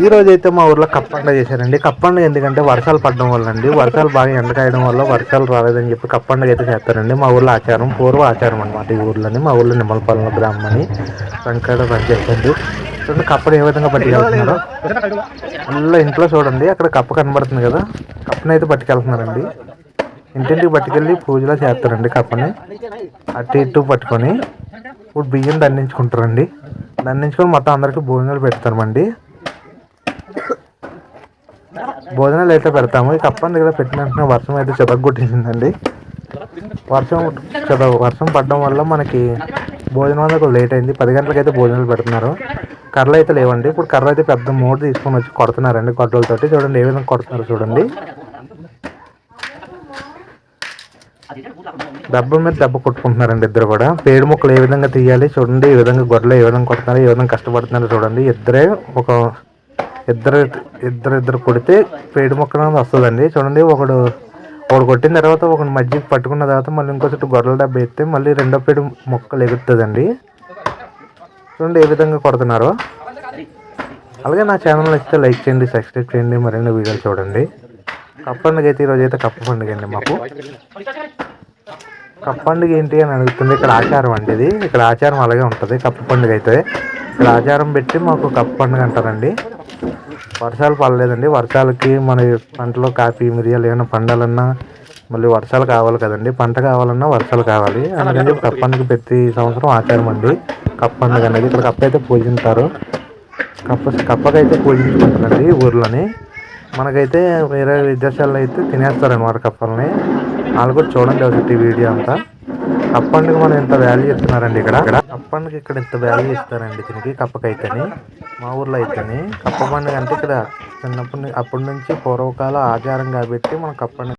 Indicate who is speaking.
Speaker 1: ఈ రోజు అయితే మా ఊర్లో కప్పండ చేశారండి. కప్పండ ఎందుకంటే వర్షాలు పడడం వల్ల అండి వర్షాలు బాగా ఎండకాయడం వల్ల వర్షాలు రాలేదని చెప్పి కప్పండగ అయితే చేస్తారండి. మా ఊర్లో ఆచారం పూర్వ ఆచారం అనమాట ఈ ఊర్లోని. మా ఊర్లో నిమ్మలపాలెం గ్రామం అని వెంకట పనిచేస్తుంది చూడండి కప్పను ఏ విధంగా పట్టుకెళ్తున్నారో. అందులో ఇంట్లో చూడండి అక్కడ కప్ప కనబడుతుంది కదా. కప్పని అయితే పట్టుకెళ్తున్నారండి. ఇంటింటికి పట్టుకెళ్ళి పూజలో చేస్తారండి కప్పని. అటు ఇటు పట్టుకొని. ఇప్పుడు బియ్యం దండించుకుంటారండి. దండించుకొని మొత్తం అందరికీ భోజనాలు పెడతామండి. భోజనాలు అయితే పెడతాము. ఈ కప్పని దగ్గర పెట్టిన వెంటనే వర్షం అయితే చెదగొట్టేసిందండి వర్షం చెద వర్షం పడడం వల్ల మనకి భోజనం అనేది లేట్ అయింది. పది గంటలకి అయితే భోజనాలు పెడుతున్నారు. కర్రలు అయితే లేవండి. ఇప్పుడు కర్ర అయితే పెద్ద మూడు తీసుకొని వచ్చి కొడుతున్నారండి కొట్టలతోటి చూడండి ఏ విధంగా కొడుతున్నారు చూడండి. దెబ్బ మీద దెబ్బ కొట్టుకుంటున్నారండి ఇద్దరు కూడా. పేడు మొక్కలు ఏ విధంగా తీయాలి? చూడండి ఈ విధంగా గొర్రెలు ఏ విధంగా కొడుతున్నారు ఏ విధంగా కష్టపడుతున్నారు చూడండి. ఇద్దరే ఒక ఇద్దరు ఇద్దరు ఇద్దరు కొడితే పేడు మొక్క అనేది వస్తుందండి. చూడండి ఒకడు ఒకడు కొట్టిన తర్వాత ఒకటి మధ్య పట్టుకున్న తర్వాత మళ్ళీ ఇంకో చుట్టూ గొర్రెల డబ్బు ఎత్తే మళ్ళీ రెండో పేడు మొక్కలు ఎగురుతుందండి చూడండి ఏ విధంగా కొడుతున్నారో. అలాగే నా ఛానల్ నచ్చితే లైక్ చేయండి సబ్స్క్రైబ్ చేయండి మరిన్ని వీడియోలు చూడండి. కప్ప పండుగ అయితే ఈరోజు అయితే కప్ప పండుగ అండి మాకు. కప్ప పండుగ ఏంటి అని అడుగుతుంది ఇక్కడ ఆచారం అండి ఇది. ఇక్కడ ఆచారం అలాగే ఉంటుంది. కప్ప పండుగ అయితే. ఇక్కడ ఆచారం పెట్టి మాకు కప్ప పండుగ అంటారండి. వర్షాలు పడలేదండి. వర్షాలకి మన పంటలో కాఫీ మిరియాలు ఏమైనా పండాలన్నా మళ్ళీ వర్షాలు కావాలి కదండి. పంట కావాలన్నా వర్షాలు కావాలి. అందుకని కప్ప పండుగ ప్రతి సంవత్సరం ఆచారం అండి. కప్ప పండుగ అనేది ఇక్కడ కప్ప అయితే పూజింటారు కప్ప కప్పకైతే పూజించుకుంటారండి ఊర్లోని. మనకైతే వేరే విదేశాల్లో అయితే తినేస్తారనమాట కప్పల్ని. వాళ్ళు కూడా చూడండి ఒకటి వీడియో అంతా. కప్పండుకి మనం ఎంత వాల్యూ ఇస్తున్నారండి ఇక్కడ? కప్పండుకి ఇక్కడ ఎంత వాల్యూ ఇస్తారండి దీనికి కప్పకైతేని మా ఊర్లో అయితేని. కప్ప పండుగ అంటే ఇక్కడ చిన్నప్పటి నుంచి అప్పటి నుంచి పూర్వకాల ఆచారం కాబట్టి మనం కప్ప